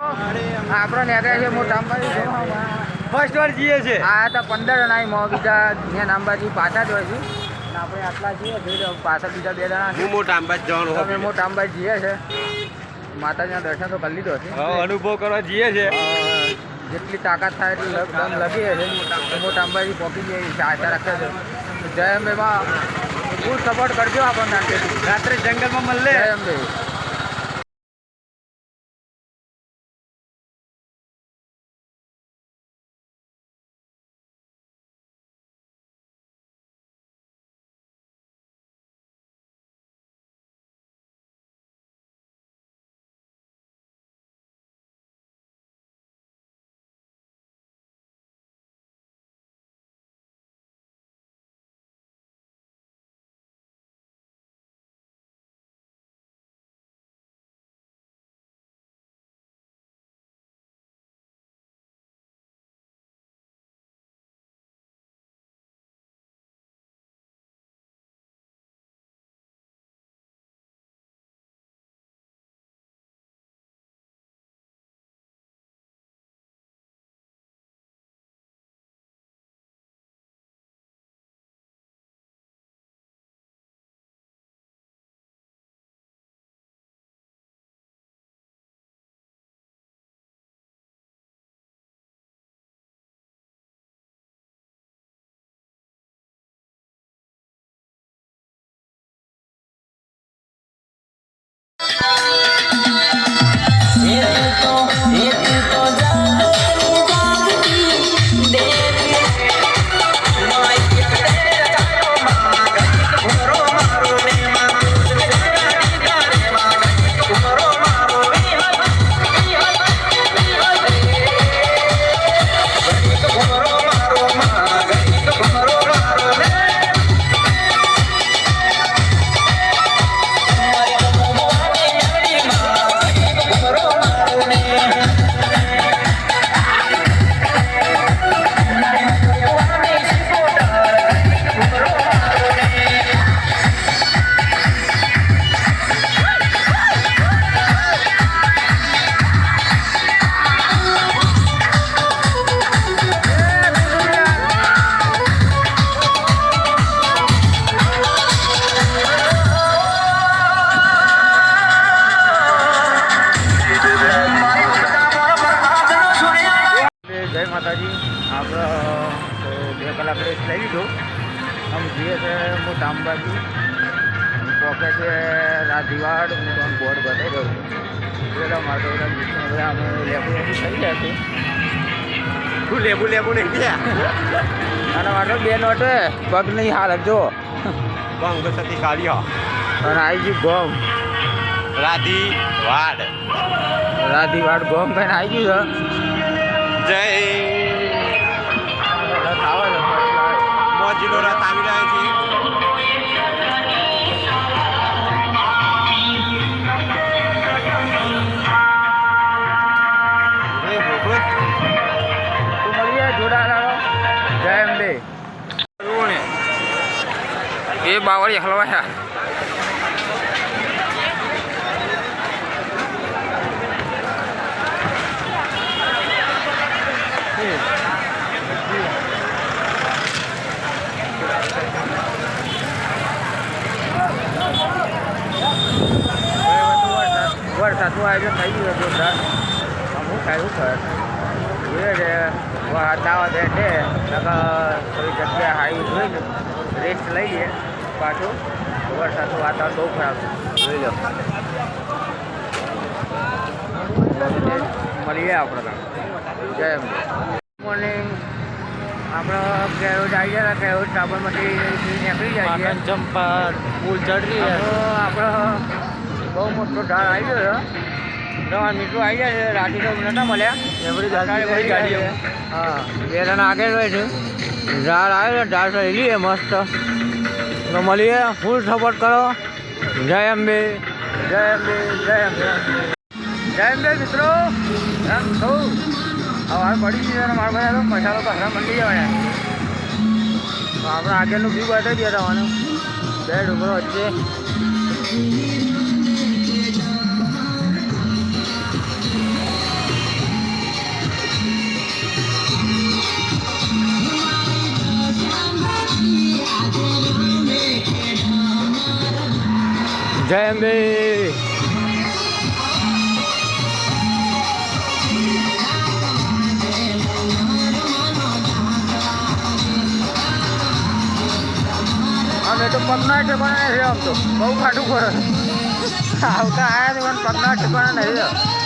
આપણે નીકળ્યા છે મોટા અંબાજી ફર્સ્ટ વાર જઈએ છે. આ તો પંદર જણા મો બીજા જ્ઞાન અંબાજી પાછા જ હોય છે આપણે આટલા છીએ પાછા બીજા બે જણા હું મોટા અંબાજી જવાનું અમે મોટા અંબાજી જઈએ છે. માતાજીના દર્શન તો કરી લીધો છે. અનુભવ કરવા જઈએ છે. જેટલી તાકાત થાય એટલી લગ- દમ લગીએ છે. મોટા અંબાજી પહોંચી જઈએ છીએ આશા રાખે છે. જય અંબેમાં ફૂલ સપોર્ટ કરજો આપણને. રાત્રે જંગલમાં મળે જય અંબે. રેસ્ટ લઈ લીધું આમ જઈએ છે મોટા અંબાજી પોકે છે રાધીવાડ હું તમને બોર્ડ બતાવી દઉં છું. મારે તો બધા મિત્રો બધા અમે લેબુ લેબુ થઈ ગયા છે. તું લેબુ લેબુ નહીં ગયા અને મારે બે નોટે પગ નહીં હાલત જો બંગ સતી કાઢ્યો અને આવી ગયું ગોમ. રાધી વાડ રાધીવાડ ગોમ કહીને આવી ગયું છે. રથ મોજીલો રથ આવી રહ્યો છે. એ બાવળી હલવાયા. વરસાદનું આયોજન થઈ ગયું જોરદાર અમુક ખાયું સર જોઈએ છે. વાતાવરણ દે છે. થોડી જગ્યા હાઈ જોઈને રેસ્ટ લઈએ પાછું. વરસાદનું વાતાવરણ બહુ ખરાબ જોઈ લો. મળીએ આપણે જય મોર્નિંગ આપણે કેરોજ આવી ગયા કેરોજ સાબરમતી નીકળી જાય જમ્પર ફૂલ પુલ ચડરી આપણો બહુ મોટો ઢાળ આવી ગયો છે. તમારા મિત્રો આવી ગયા છે રાતે તો નતા મળ્યા. એવડી બધી ગાડીઓ હા બે જણા આગળ હોય છે. ઢાળ આવ્યો ને ઢાળ તો છે મસ્ત. તો મળીએ ફૂલ સપોર્ટ કરો. જય અંબે. જય અંબે જય અંબે. જય અંબે મિત્રો. એમ થવું હવે પડી અને મારા બધા તો મસાલો કસરા મંડી જવાય આપણે આગળનું વ્યૂ બતાવી દઈએ તમારું બે ડુંગરો વચ્ચે. જય અંબે. અમે તો પગના ઠેકાણા નથી આમ તો. બહુ ખાટું પડે આવતા આયા તો પગના ઠેકાણા નથી